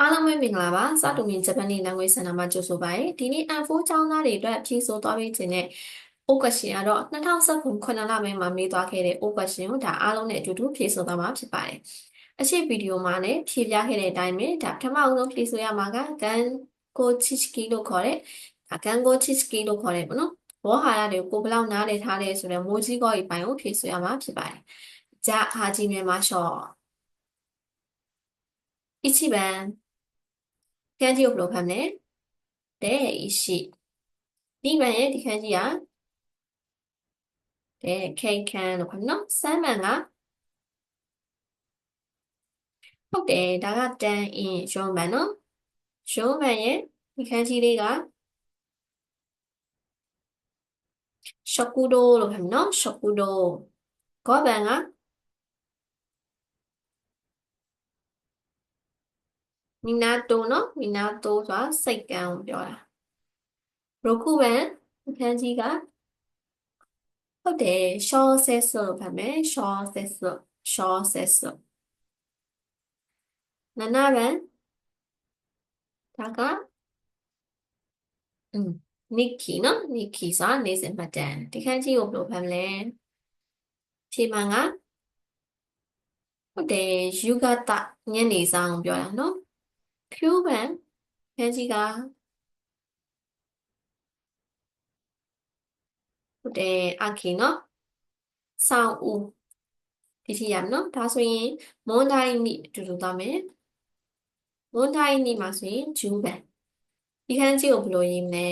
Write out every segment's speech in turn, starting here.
အားလုံးပဲမင်္ဂလာပါစတူမီဂျပန်နေ language center မှာကြိုဆိုပါရစေဒီနေ့ N4 ကျောင်းသားတွေအတွက်ဖြည့်ဆို့သွားပေးခြင်းနဲ့အိုကွက်ရှင်ကတော့2019ခုနှစ်လပိုင်းမှာမေးသွားခဲ့တဲ့အိုကွက်ရှင်ကိုဒါအားလုံးနဲ့အတူတူဖြည့်ဆို့သွားမှာဖြစ်ပါတယ်အရှိဗီဒီယိုမှာလည်းဖြည့်ပြခဲ့တဲ့အတိုင်းပဲဒါပထမဆုံးဖြည့်ဆို့ရမှာက gan go chichiki လို့ခေါ်တဲ့ဒါ gan go chichiki လို့ခေါ်တယ်ပေါ့နော်ဘောဟာရတွေကိုဘလောက်နားလည်ထားလဲဆိုတော့မိုးကြီးကောရဲ့ပိုင်းကိုဖြည့်ဆို့ရမှာဖြစ်ပါတယ်ဂျာဟာဂျီနယ်မှာရှော့一番 ခန်းကြီးကိုဘယ်လိုဖတ်မလဲတဲ့ရှိဒီဘန်ရဲ့ဒီခန်းကြီးကတဲ့ခိန်ခန်းလို့ဖတ်နော်စမ်းမန်ကဟုတ်တယ်ဒါကတန်အင်းရုံးမန်နော်ရုံးမန်ရဲ့ဒီခန်းကြီးလေးကရှော့ကူဒိုလို့ဖတ်နော်ရှော့ကူဒိုကောဘန်က မီနာတိုနော်မီနာတိုဆိုတာစိတ်ကံကိုပြောတာရိုခုဘန်အခန်းကြီးကဟုတ်တယ်ရှောဆက်ဆိုဖတ်မယ်ရှောဆက်ဆိုရှောဆက်ဆိုနနာဘန်ဒါကอืมနိကီနော်နိကီဆိုတာနေစဉ်မှတ်တမ်းဒီခန်းကြီးကိုဘယ်လိုဖတ်မလဲဖြေမှန်ကဟုတ်တယ်ယူဂတညနေဆောင်ပြောတာနော် ဖြူပန်ခန်းကြီးကဟုတ်တယ်အခီနော်ဆောင်းဦးဒီထိရမယ်နော်ဒါဆိုရင်မွန်တိုင်းနိအတူတူသွားမယ်မွန်တိုင်းနိမှာဆိုရင်ဂျူးပန်ဒီခန်းကြီးကိုဘယ်လိုရေးမလဲ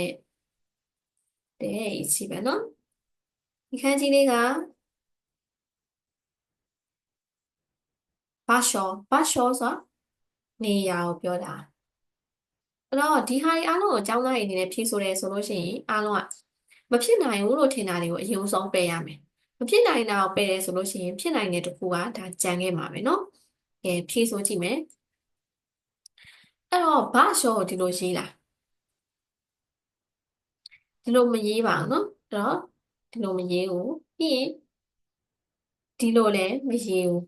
တဲ့ရှိပဲနော်ဒီခန်းကြီးလေးကဘာရှောဘာရှောဆိုတာ နေရာကိုပြောတာအဲ့တော့ဒီဟာတွေအားလုံးကိုအကြောင်းသားတွေအနေနဲ့ဖြေဆိုတယ်ဆိုလို့ရှိရင်အားလုံးကမဖြစ်နိုင်ဘူးလို့ထင်တာတွေကိုအရင်ဆုံးပယ်ရမယ်မဖြစ်နိုင်တာကိုပယ်တယ်ဆိုလို့ရှိရင်ဖြစ်နိုင်တဲ့တစ်ခုကဒါကြံခဲ့မှာပဲเนาะကဲဖြေဆိုကြည့်မယ်အဲ့တော့ဘာရှောကိုဒီလိုရေးတာဒီလိုမရေးပါဘူးเนาะအဲ့တော့ဒီလိုမရေးဘူးပြီးရင်ဒီလိုလည်းမရေးဘူး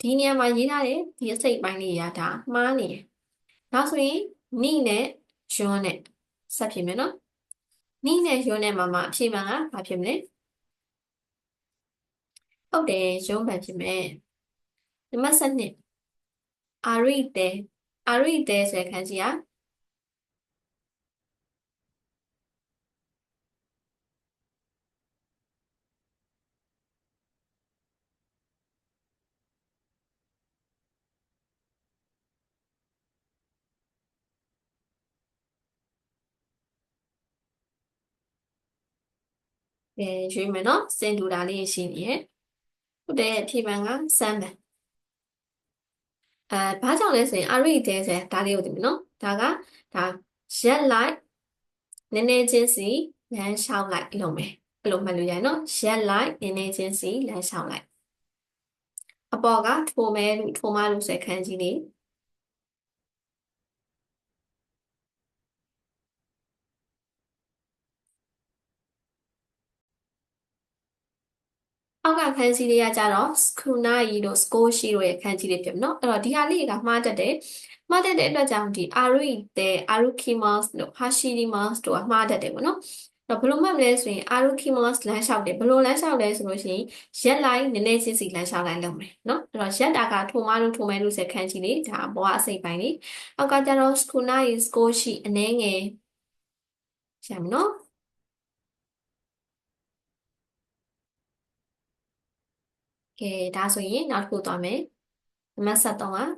ဒီနေရာမှာရေးထားတယ်ဒီအစိတ်ပိုင်းလေးရတာမှားနေတယ်ဒါဆိုရင်နိနဲ့ယွန်းနဲ့ဆက်ဖြစ်မယ်နော်နိနဲ့ယွန်းနဲ့မှာမှအဖြေမှန်ကဘာဖြစ်မလဲဟုတ်တယ်ယွန်းပန်ဖြစ်မယ်နံပါတ်7အာရိတဲအာရိတဲဆိုတဲ့ခန်းကြီးက အဲရွေးမယ်နော်စင်တူတာလေးရှိနေရဲ့ဟုတ်တယ်ဖြေမှန်ကစမ်းတယ်အဲဘာကြောင့်လဲဆိုရင်အရိတဲဆိုဒါလေးကိုသိမယ်နော်ဒါကဒါရက်လိုက်နည်းနည်းချင်းစီလမ်းလျှောက်လိုက်လုပ်မယ်အဲ့လိုမှတ်လို့ရတယ်နော်ရက်လိုက်နည်းနည်းချင်းစီလမ်းလျှောက်လိုက်အပေါ်ကထိုမဲလို့ထိုမလို့ဆိုခန်းကြီးလေး အောက်ကခန်းစီလေးကကြတော့စကူနာယီတို့စကိုရှိတို့ရဲ့ခန်းကြီးလေးဖြစ်မယ်နော်အဲ့တော့ဒီဟာလေးကမှားတတ်တယ်မှားတတ်တဲ့အတွက်ကြောင့်ဒီအာရုီတဲ့အာရုခီမတ်တို့ဟာရှိဒီမတ်တို့ကမှားတတ်တယ်ပေါ့နော်တော့ဘယ်လိုမှတ်မလဲဆိုရင်အာရုခီမတ်လမ်းလျှောက်တယ်ဘယ်လိုလမ်းလျှောက်လဲဆိုလို့ရှိရင်ရက်လိုက်နည်းနည်းချင်းစီလမ်းလျှောက်လိုက်လုပ်မယ်နော်အဲ့တော့ရက်တာကထိုမလို့ထိုမဲလို့ဆက်ခန်းကြီးလေးဒါဘောကအစိပ်ပိုင်းလေးအောက်ကကြတော့စကူနာယီစကိုရှိအနှဲငယ်ရှာမယ်နော် ကဲဒါဆိုရင်နောက်တစ်ခုသွားမယ်နံပါတ်73က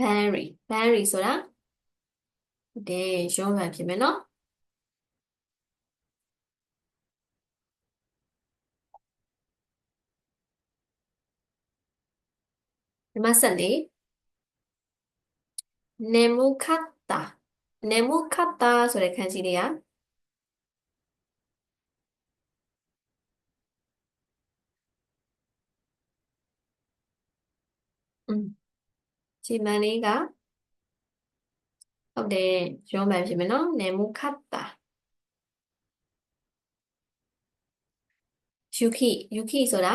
berry berry ဆိုတာဟုတ်တယ်ရုံးမှန်ဖြစ်မယ်နော်နံပါတ်74နေမူခတ်တာ နေမူခတ်တာဆိုတဲ့ခန်းကြီးလေးကอืมခြေမှန်လေးကဟုတ်တယ်ရုံးမှန်ဖြစ်မယ်နော်နေမူခတ်တာ yuki yuki ဆိုတာ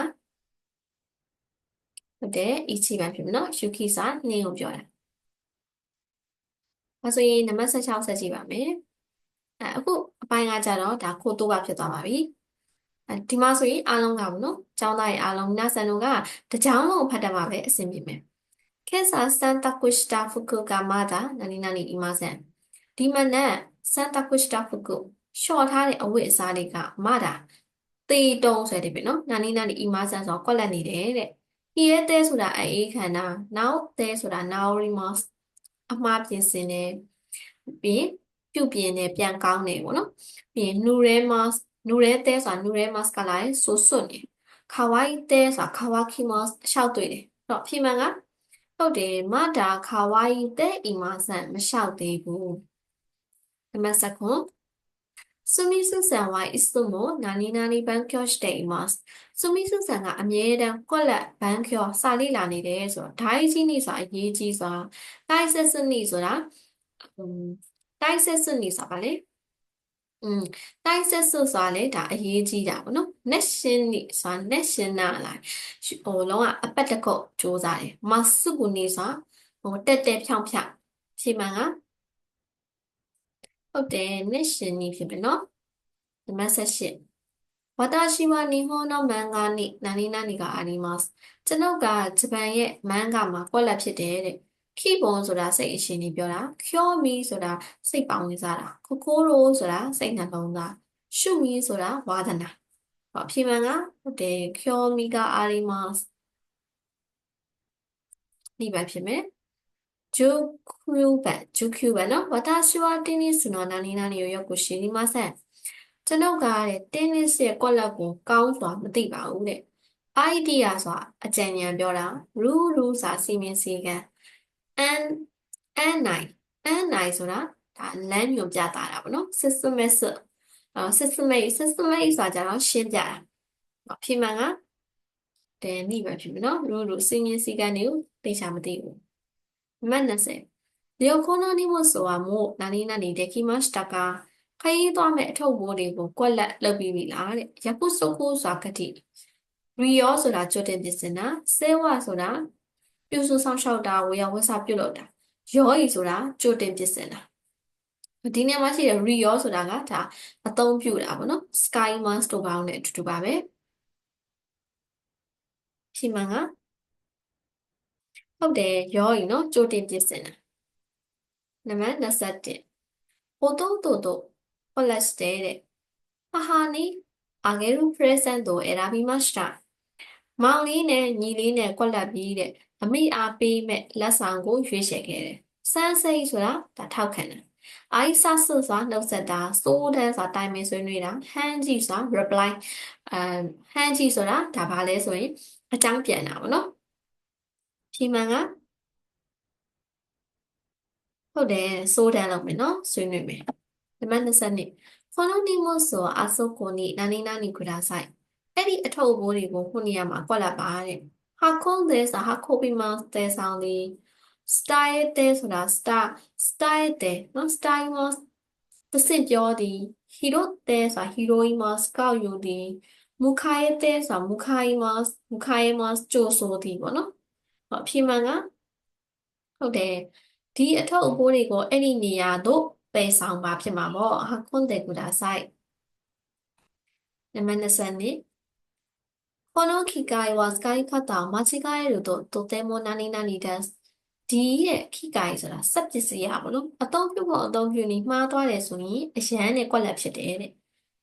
ဟုတ်တယ် ichi ပဲဖြစ်မယ်နော် yuki စာနှင်းကိုပြောတာ ဒါဆိုရင်နံပါတ်16ဆက်ကြည့်ပါမယ်အဲအခုအပိုင်းကကြတော့ဒါခိုးတိုးပါဖြစ်သွားပါပြီအဲဒီမှာဆိုရင်အားလုံးကဘူးနော်ကျောင်းသားရဲ့အားလုံးနတ်ဆန်တို့ကတကြောင်လုံးဖတ်တတ်မှာပဲအဆင်ပြေမယ်ခေစာစန်တကွစ်တာဖုကုကမာတာနနီနနီဒီမဆန်ဒီမနက်စန်တကွစ်တာဖုကုရှော့ထားတဲ့အဝတ်အစားတွေကမာတာတေတုံဆိုတဲ့ပြီနော်နနီနနီအီမဆန်ဆိုတော့ကွက်လက်နေတယ်တဲ့ Here there ဆိုတာအေးခန္ဓာ now there ဆိုတာ now remorse အမှားပြင်ဆင်တယ်ပြီးပြုတ်ပြင်းတယ်ပြန်ကောင်းတယ်ပေါ့နော်ပြီး nuremas နူရဲတဲဆိုတာနူရဲမတ်ကလာရင်ဆိုစွတ်နေခါဝိုင်းတဲဆိုတာခါဝါခီမတ်ရှောက်တွေ့တယ်အဲ့တော့ဖြေမှန်ကဟုတ်တယ်မတာခါဝိုင်းတဲအီမာဆန်မရှောက်သေးဘူးနံပါတ်7 Sumisu-san wa itsumo nani nani bankyo shite imasu. Sumisu-san ကအမြဲတမ်းကွက်လက်ဘန်ကျော်စာလေ့လာနေတယ်ဆိုတော့ဒိုင်းကြီးနေဆိုတာအရေးကြီးဆိုတာတိုင်းဆက်စနစ်ဆိုတာတိုင်းဆက်စနစ်ဆိုတာဗာလေอืมတိုင်းဆက်စုဆိုတာလေဒါအရေးကြီးတာပေါ့နော် nation နေဆိုတာ nation နာလာဟိုလုံးကအပတ်တကုတ်စ조사တယ်မဆုကူနေဆိုတာဟိုတက်တက်ဖြောင်းဖြောင်းဖြေမှန်က ဟုတ်တယ်နှစ်ရှင်နီးဖြစ်ပြီနော်နံပါတ်18ဝါတာရှိဝနီဟွန်နောမန်ဂါနိနာနီနာနီကအာနီမတ်ကျွန်ုပ်ကဂျပန်ရဲ့မန်ဂါမှာကွက်လက်ဖြစ်တယ်တဲ့ခီဘွန်ဆိုတာစိတ်အရှင်ကြီးပြောတာချောမီဆိုတာစိတ်ပောင်ဝင်စားတာကိုကိုရိုဆိုတာစိတ်နှလုံးသားရှုမီဆိုတာဝါဒနာဟောဖြေမှန်ကဟုတ်တယ်ချောမီကအာနီမတ်ဒီပဲဖြစ်မယ် ဂျိုကျူဘန်ဂျိုကျူဘန်နော်။私はテニスの何々をよく知りません。ကျွန်ုပ်ကတဲ့တင်းနစ်ရဲ့ကွက်လက်ကိုကောင်းစွာမသိပါဘူးတဲ့ idea ဆိုတာအကြံဉာဏ်ပြောတာ rule rule ဆိုတာစီမင်းစည်းကမ်း and and နိုင် and နိုင်ဆိုတာဒါလမ်းညွှန်ပြတာတာပေါ့နော် systematic အဲ systematic systematic ဆိုတာကြတော့ရှင်းပြတာဖြစ်မှန်ကတဲ့နိပဲဖြစ်မယ်နော် rule rule စီမင်းစည်းကမ်းတွေကိုသိချာမသိဘူး မတ်20လျော်ခုနာနိမဆိုတာမို့နာနီနာနီဒက်ကီမတ်တာကာခရီးသွားမဲ့အထုပ်ဘိုးတွေကိုကွက်လက်လုပ်ပြီးပြီလားတဲ့ယခုစုခုစွာကတိရီယောဆိုတာကြွတင်ပြင်စင်တာဆေဝဆိုတာပြုစုဆောင်ရှောက်တာဝေယဝဆပြုတ်လောက်တာယောဤဆိုတာကြွတင်ပြင်စင်တာဒီနေရာမှာရှိတဲ့ real ဆိုတာကဒါအသုံးပြုတာပေါ့နော် sky mask တို့ပေါင်းနဲ့အတူတူပါပဲဖြီမှန်က ဟုတ်တယ်ရောရင်နော်ကြိုတင်ပြင်ဆင်တာနံပါတ်27ပိုတုံတိုတိုပလတ်စတဲတဲ့ဟာဟာနီအဂေရုပရက်စန်တိုအရာဘီမတ်စတာမောင်လေးနဲ့ညီလေးနဲ့ကွက်လက်ပြီးတဲ့အမိအားပေးမဲ့လက်ဆောင်ကိုရွေးချယ်ခဲ့တယ်စမ်းစိတ်ဆိုတာဒါထောက်ခံတယ်အိုက်ဆာဆူစွာနှုတ်ဆက်တာစိုးတဲ့စွာတိုင်ပင်ဆွေးနွေးတာဟန်ဂျီစွာ reply အမ်ဟန်ဂျီဆိုတာဒါဘာလဲဆိုရင်အကြောင်းပြန်တာပေါ့နော် Shima ကဟုတ်တယ်ဆိုးတန်းလုပ်မယ်နော်ဆွေးနွေးမယ်နံပါတ်20 Colonimo so asoko ni nani nani kudasai အဲ့ဒီအထုပ်ဘိုးတွေကိုခုနေရာမှာကွက်လိုက်ပါတဲ့ Hakon des a hakobi mouse des on the style des ဆိုတာ star style တဲ့နော် style mouse သစင်ပြောသည် hero des ဆိုတာ heroine mouse ကောက်ယူသည် mukae des ဆိုတာ mukae mouse mukae mouse ကြိုးဆိုသည်ပေါ့နော် ဟောအဖြေမှန်ကဟုတ်တယ်ဒီအထုပ်အပိုးတွေကိုအဲ့ဒီနေရာတို့ပယ်ဆောင်ပါဖြစ်မှာပေါ့ဟာခွန်တဲ့ကူဒါဆိုင်နံပါတ်22この機械は使い方を間違えるととても何々ですဒီရဲ့ခိကိုင်ဆိုတာစက်ပစ္စည်းရပါလို့အသုံးပြုဖို့အသုံးပြုနေမှားသွားတယ်ဆိုရင်အရန်နဲ့ကွက်လက်ဖြစ်တယ်တဲ့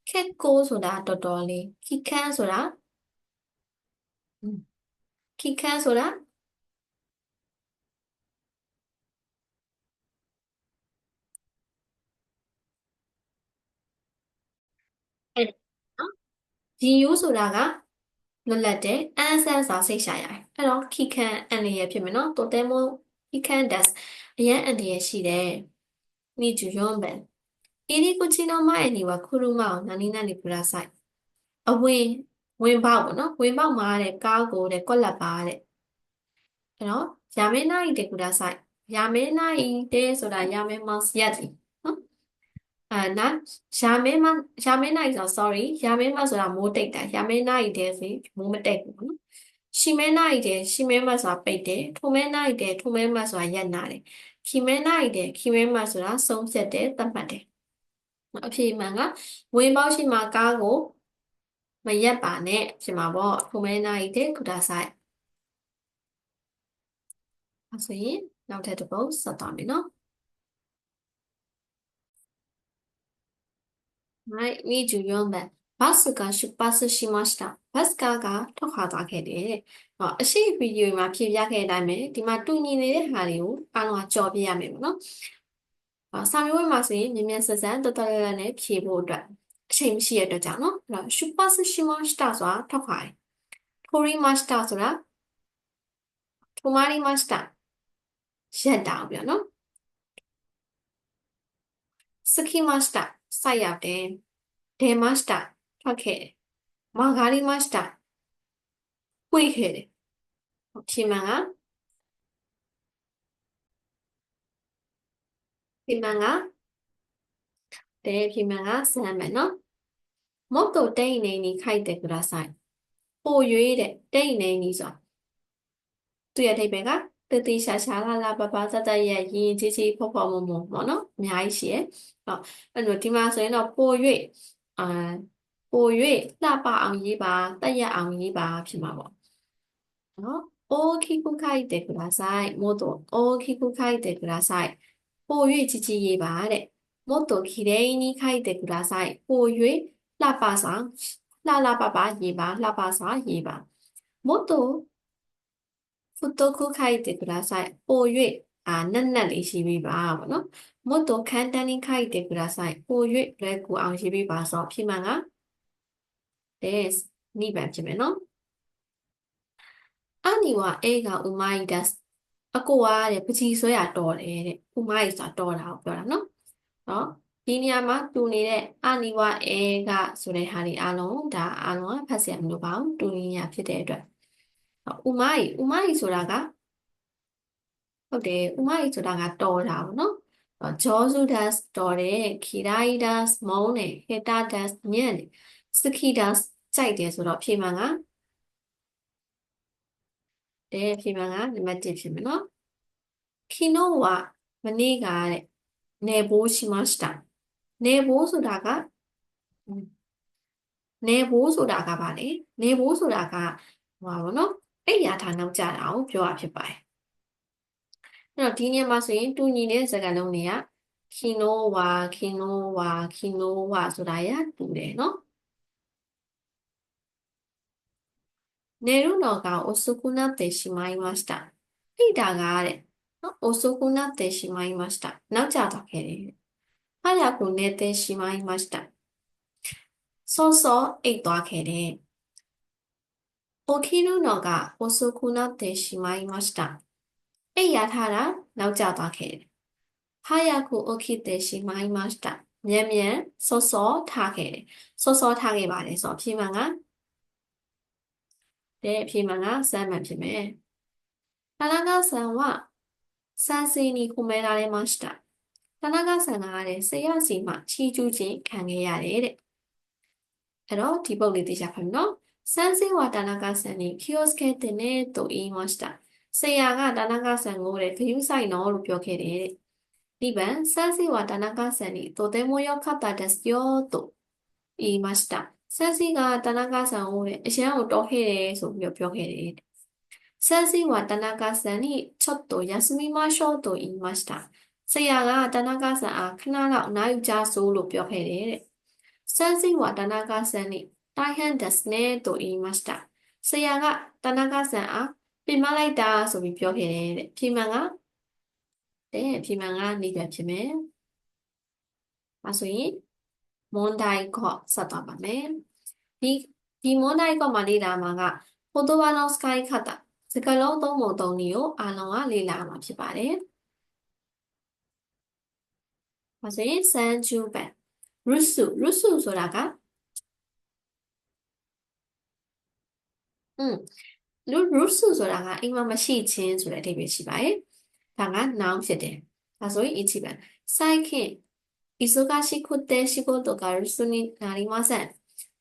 ခက်ကိုဆိုတာတော်တော်လေးခိခန်းဆိုတာခိခန်းဆိုတာ ဒီယူဆိုတာကလွတ်လပ်တဲ့အန်းဆန်းစာစိတ်ရှာရတယ်အဲ့တော့ခိခန့်အန်လျက်ဖြစ်မယ်နော်တိုတဲမိုခိခန့်ဒတ်အရန်အန်လျက်ရှိတယ်နီဂျူယွန်ဘန်အီရီကူချီနိုမိုင်နီဝခူရူမောင်နာနီနာနီပရာဆိုင်အဝင်ဝင်ပေါက်ပေါ့နော်ဝင်ပေါက်မှာတဲ့ကားကိုတဲ့ကွက်လက်ပါတဲ့အဲ့တော့ယာမဲနာဤတဲ့ကူဒါဆိုင်ယာမဲနာဤတဲ့ဆိုတာယာမဲမော့စ်ရက်ဒီနော် အာနာရာမင်းမရာမင်းနိုင်ဆို sorry ရာမင်းမဆိုတာမိုးတိတ်တာရာမင်းနိုင်တဲ့ဆိုမိုးမတိတ်ဘူးနော်ရှီမဲနိုင်တဲ့ရှီမဲမဆိုတာပိတ်တယ်ထိုမဲနိုင်တဲ့ထိုမဲမဆိုတာရက်နာတယ်ခီမဲနိုင်တဲ့ခီမဲမဆိုတာဆုံးဖြတ်တယ်သတ်မှတ်တယ်အဖြေမှန်ကဝင်ပေါက်ရှိမှာကားကိုမရက်ပါနဲ့ဖြစ်မှာပေါ့ထိုမဲနိုင်တဲ့ကုဒါဆိုင်အဲဆိုရင်နောက်ထပ်တစ်ပုဒ်ဆက်သွားမယ်နော် はい、24番。バスが出発しました。ဘတ်စကားကထွက်ခွာသွားခဲ့တယ်။ဟောအရှိဗီဒီယိုမှာဖြည့်ပြခဲ့တဲ့အတိုင်းပဲဒီမှာတူညီနေတဲ့ဟာတွေကိုအားလုံးကကြော်ပြရမယ်ပေါ့နော်။ဟောစာမေးပွဲမှာဆိုရင်မြင်မြန်ဆက်ဆန်တော်တော်လေးနဲ့ဖြည့်ဖို့အတွက်အချိန်မရှိတဲ့အတွက်ကြောင့်နော်။အဲ့တော့出発しましたဆိုတာထွက်ခွာတယ်။通りましたဆိုတာ止まりましたရက်တာပြောနော်။スキました စိုက်ရောက်တယ်။デましたထွက်ခဲ့တယ်။曲がりましたပွေခဲ့တယ်။ဖြေမှန်ကဖြေမှန်ကတဲ့ဖြေမှန်ကစမ်းမယ်နော်။もっと丁寧に書いてください。ပို၍တဲ့丁寧にဆိုတာသူရဲ့အဓိပ္ပာယ်က တတိရှာရှာလာလာပပစတရဲ့ရင်ကြီးကြီးဖော်ဖော်မုံမုံပေါ့နော်အများကြီးရှိရဲ့ဟုတ်အဲ့တော့ဒီမှာဆိုရင်တော့ပို၍အာပို၍လှပအောင်ရေးပါတက်ရအောင်ရေးပါဖြစ်မှာပေါ့နော်大きく書いてください。もっと大きく書いてください。ပို၍ကြီးကြီးရေးပါတဲ့もっときれいに書いてください。ပို၍လှပဆောင်လှလှပပရေးပါလှပစွာရေးပါもっと 太く書いてください。ပို၍အာနက်နက်လေးရှိပြီးပါပေါ့နော်။もっと簡単に書いてください。ပို၍လွယ်ကူအောင်ရှိပြီးပါဆိုဖြစ်မှန်က this နိဗ္ဗာန်ဖြစ်မယ်နော်။အနီဝအေကဥမိုင်းဒတ်အကိုကတဲ့ပကြီးဆွဲရတော်တယ်တဲ့။ဥမိုင်းဆိုတာတော်တာကိုပြောတာနော်။နော်ဒီနေရာမှာတူနေတဲ့အနီဝအေကဆိုတဲ့ဟာတွေအလုံးဒါအလုံးကဖတ်เสียမလို့ပါဘူးတူနေရဖြစ်တဲ့အတွက် ဥမာကြီးဥမာကြီးဆိုတာကဟုတ်တယ်ဥမာကြီးဆိုတာကတော်တာပေါ့နော်ဂျောဇူဒတ်တော်တယ်ခီရာီဒတ်မုံတယ်ဟေတာဒတ်ညံ့တယ်စခီဒတ်ကြိုက်တယ်ဆိုတော့ဖြေမှန်ကတဲ့ဖြေမှန်ကနံပါတ်1ဖြစ်မယ်နော်ခီနိုဝမနေ့ကတဲ့နေဘိုးရှိမစတာနေဘိုးဆိုတာကနေဘိုးဆိုတာကပါလေနေဘိုးဆိုတာကဟိုပါဘောနော် အိယာထားနောက်ကျတာကိုပြောရဖြစ်ပါတယ်အဲ့တော့ဒီနေရာမှာဆိုရင်တူညီတဲ့စကားလုံးတွေကခီနိုဝါခီနိုဝါခီနိုဝါဆိုတာရတူတယ်နော်နေရုနောကအိုဆုကုနာတေရှိမိုင်းမစတာအိဒါကတဲ့နော်အိုဆုကုနာတေရှိမိုင်းမစတာနောက်ကျသွားခဲ့တယ်ဟာရကုနေတဲ့ရှိမိုင်းမစတာစောစောအိတ်သွားခဲ့တယ် 起きるのが遅くなってしまいました。အိပ်ရထားတာနောက်ကျသွားခဲ့တယ်။早く起きてしまいました。မြန်မြန်စောစောထားခဲ့တယ်။စောစောထားခဲ့ပါတယ်ဆိုတော့ဖြေမှန်ကတဲ့ဖြေမှန်ကစမ်းမှန်ဖြစ်မယ်။田中さんは賛成に込められました。田中さんကတဲ့ဆရာစီမှချီးကျူးခြင်းခံခဲ့ရတယ်တဲ့။အဲ့တော့ဒီပုတ်လေးသိချဖတ်မယ်နော်။ 先生は田中さんに気をつけてねと言いました。せやが田中さんをで気をさいのおる病気で。2番、先生は田中さんにとても良かったですよと言いました。先生が田中さんをで、しらをどへれそう病気で。先生は田中さんにちょっと休みましょうと言いました。せやが田中さんあ、かならないじゃそうる病気で。先生は田中さんに Taihan desne to imashita ဆရာကတနကဆန်အားပြင်မလိုက်တာဆိုပြီးပြောခဲ့တယ်တဲ့ဖြေမှန်ကတဲ့ဖြေမှန်ကနေတာဖြစ်မယ်အဲဆိုရင်မွန်ဒိုင်ကော့ဆက်သွားပါမယ်ဒီဒီမွန်ဒိုင်ကော့မှာလေ့လာမှာကဖိုတိုဘာလောစကိုင်းခတ်တာစကလုံးသုံးပုံသုံးနည်းကိုအားလုံးကလေ့လာမှာဖြစ်ပါတယ်အဲဆိုရင်ဆန်ဂျူဘန်ရုစုရုစုဆိုတာက อืมလူ root ဆိုတာကအိမ်မှာမရှိခြင်းဆိုတဲ့အဓိပ္ပာယ်ရှိပါတယ်။ဒါက noun ဖြစ်တယ်။ဒါဆိုရင်အကြည့်ပါ။စိုက်ခင် 忙しくて仕事が留守になりません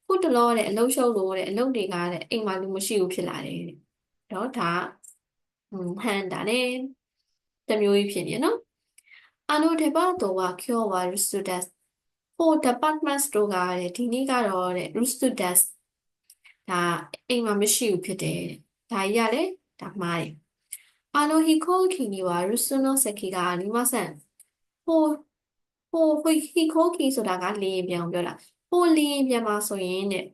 ခုတလောတဲ့အလုပ်ရှုပ်လို့တဲ့အလုပ်တွေကတဲ့အိမ်မှာလူမရှိဘူးဖြစ်လာတယ်တဲ့တော့ဒါဟွန်းဟန်တာねတမျိုးကြီးဖြစ်နေနော်あのデパートは今日は留守ですဟို department store ကတဲ့ဒီနေ့ကတော့တဲ့ 留守です ဒါအိမ်မှာမရှိဘူးဖြစ်တယ်ဒါကြီးကလည်းဒါမှားတယ်အာလိုဟီခိုခီနီဝါရုဆုနိုစကီကနီမဆန်ဟိုဟိုဟီခိုခီဆိုတာကလေရင်ပြန်ပြောတာဟိုလေရင်ပြန်မှာဆိုရင်တဲ့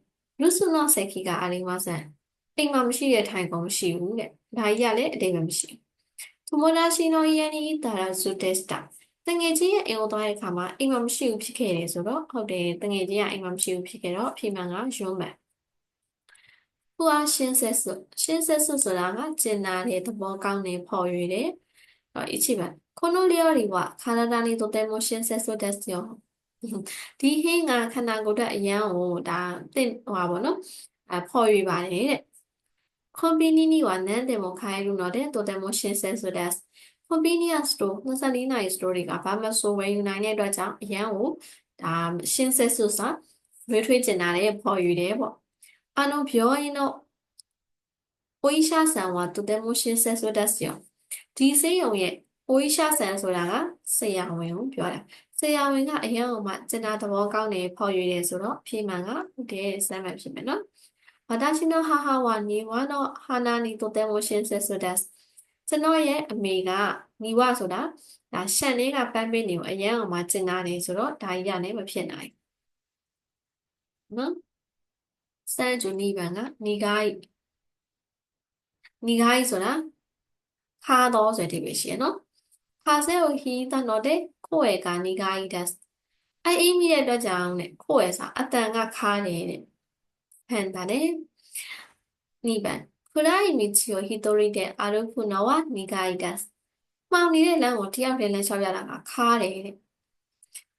ရုဆုနိုစကီကအလီမဆန်အိမ်မှာမရှိတဲ့ထိုင်ကောင်မရှိဘူးတဲ့ဒါကြီးကလည်းအတိတ်မှာမရှိဘူးသူမနာရှင်တော်ယန်နီတာရာဇူတက်စတာတငယ်ချင်းရဲ့အိမ်ကိုသွားတဲ့အခါမှာအိမ်မှာမရှိဘူးဖြစ်ခဲ့တယ်ဆိုတော့ဟုတ်တယ်တငယ်ချင်းကအိမ်မှာမရှိဘူးဖြစ်ခဲ့တော့အဖေမကရုံးမယ် ဟိုအားရှင်းဆက်စုရှင်းဆက်စုဆိုတာကကျင်နာတဲ့သဘောကောင်းတဲ့ဖော်ရွေတယ်ဟော一番この料理は体にとても親切ですよ。ဒီဟင်းကခန္ဓာကိုယ်အတွက်အရန်ကိုဒါသင့်ဟိုပါဘောနော်အဖော်ရွေပါတယ်တဲ့コンビニには何でも買えるのでとても親切ですコンビニエンスストア24နာရီစတိုတွေကဘာမှဆိုဝယ်ယူနိုင်တဲ့အတွက်ကြောင့်အရန်ကိုဒါ親切さရွေးထွေးကျင်တာတဲ့ဖော်ရွေတယ်ပေါ့ Anobióino Oisha-san wa totemoshi senso desu. ဒီဆေးရုံရဲ့အိုးရှာဆန်ဆိုတာကဆရာဝန်ကိုပြောတာဆရာဝန်ကအရင်ကမှစင်နာသဘောကောင်းတယ်ဖော်ရွေတယ်ဆိုတော့ဖြေမှန်ကဟုတ်တယ်စမ်းမှန်ဖြစ်မယ်နော်ဘာသာရှင်တော်ဟာဟာဝါနေဝါတော့ဟာနာနီတိုတဲမိုရှင်ဆက်ဆိုဒတ်ကျွန်တော်ရဲ့အမေကညီဝဆိုတာဒါရှန်လေးကပန်းပင်းနေကိုအရင်ကမှစင်နာတယ်ဆိုတော့ဒါကြီးရနေမဖြစ်နိုင်နော် စံကျူနိဗ္ဗာန်ကနိဂါယနိဂါယဆိုတာခါသောဆိုတဲ့အဓိပ္ပာယ်ရှိရနော်ခါဆဲကိုဟီတနော်တဲ့ခို့ရဲ့ကနိဂါယဒတ်အဲအိမိတဲ့အတွက်ကြောင့်တဲ့ခို့ရဲ့စာအတန်ကခါနေတဲ့ဖန်ပါတယ်နိဗ္ဗာန်ခရိုင်မီချီယိုဟီတိုရီတဲ့အာရုခုနဝနိဂါယဒတ်မှောင်နေတဲ့လမ်းကိုတယောက်တည်းလမ်းလျှောက်ရတာကခါတယ်တဲ့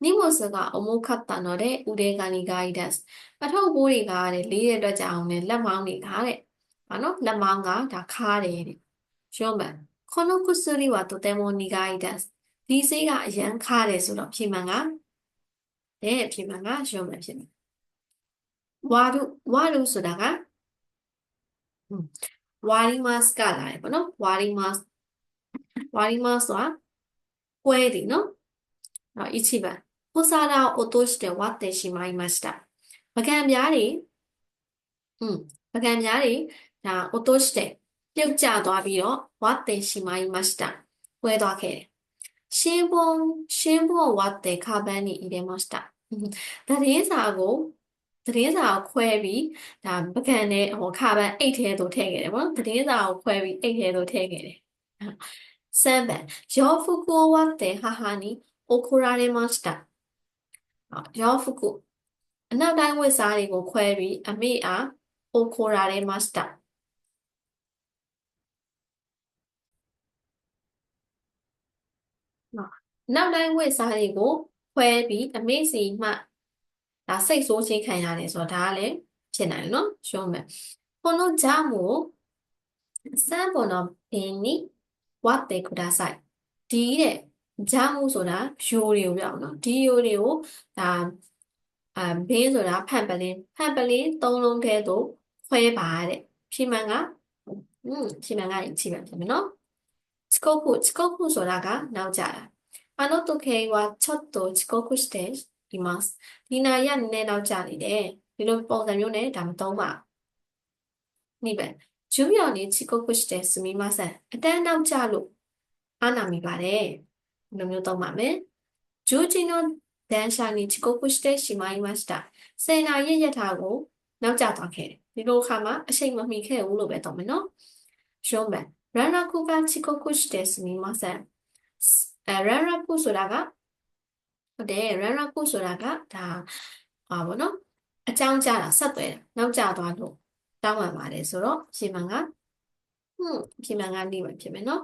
နိမွန်စကအမိုးခတ်တန်တော့တဲ့ဥဒေကန်လီဂိုင်ဒန့်စ်ပထုပ်ပိုးတွေကတဲ့လေးရတဲ့ကြောင်နဲ့လက်မောင်းတွေကတဲ့ဘာနော်လက်မောင်းကဒါခါတယ်တဲ့ရောမန်ခနုကုစရီဝတိုတေမိုနီဂိုင်ဒန့်စ်ဒီစေးကအရန်ခါတယ်ဆိုတော့ဖြေမှန်ကတဲ့ဖြေမှန်ကရောမန်ဖြစ်မယ်ဝါရုဝါရုဆိုတာကဝါရီမတ်ကလာတယ်ပေါ့နော်ဝါရီမတ်ဝါရီမတ်ဆိုတာကွဲတယ်နော် အဲ့一番お皿を落として割ってしまいました。ပကံပြားတွေอืมပကံပြားတွေဒါ落としてပြုတ်ကျသွားပြီးတော့ဝတ်တေရှိမိုင်းမစတာကွဲသွားခဲ့တယ်ရှင်းပုံရှင်းပုံဝတ်တေခါပန်းに入れましたသတင်းစာကိုသတင်းစာကိုခွဲပြီးဒါပကံနဲ့ဟိုခါပန်းအိတ်ထဲသို့ထည့်ခဲ့တယ်ပေါ့နော်သတင်းစာကိုခွဲပြီးအိတ်ထဲသို့ထည့်ခဲ့တယ်3番洋服を割って母に 怒られました洋服အနောက်တိုင်းဝတ်စားတွေကိုခွဲပြီးအမေအား怒られましたနောက်တိုင်းဝတ်စားတွေကိုခွဲပြီးအမေစီမှဒါစိတ်ဆိုးခြင်းခံရတယ်ဆိုတော့ဒါကလည်းဖြစ်နိုင်တယ်နော်ရှုံးမယ်このジャムを3本の瓶に割ってくださいဒီတဲ့ ဂျာမူဆိုတာယိုတွေကိုပြောအောင်နော်ဒီယိုတွေကိုဒါအာဘေးဆိုတာဖန်ပလင်းဖန်ပလင်းသုံးလုံးထဲသို့ခွဲပါတဲ့ဖြေမှန်ကอืมဖြေမှန်ကဖြေမှန်ဖြစ်မယ်နော်遅刻遅刻ဆိုတာကနောက်ကျတာあの時計はちょっと遅刻しています。ဒီနာရီကနည်းနည်းနောက်ကျနေတယ်။ဒီလိုပုံစံမျိုးနဲ့ဒါမသုံးပါဘူး။2番10秒に遅刻してすみません。အတန်းနောက်ကျလို့အားနာမိပါတယ်။ ဒီလိုမျိုးသုံးပါမယ်ဂျူဂျီနိုဒန်ရှာနီချီကိုပုရှ်တဲ့ရှိမိုင်းမတ်စတာစေနာရဲ့ရထားကိုနောက်ကျသွားခဲ့တယ်ဒီလိုအခါမှာအချိန်မမီခဲ့ဘူးလို့ပဲသုံးမယ်နော်ရုံးမယ်ရန်နာကူကချီကိုပုရှ်တဲ့စနီမဆန်အဲရန်ရာကူဆိုတာကဟုတ်တယ်ရန်ရာကူဆိုတာကဒါဟာဗောနော်အကြောင်းကြတာဆက်သွဲတာနောက်ကျသွားလို့တောင်းပန်ပါတယ်ဆိုတော့ရှင်မန်ကဟွန်းရှင်မန်ကနေပါဖြစ်မယ်နော်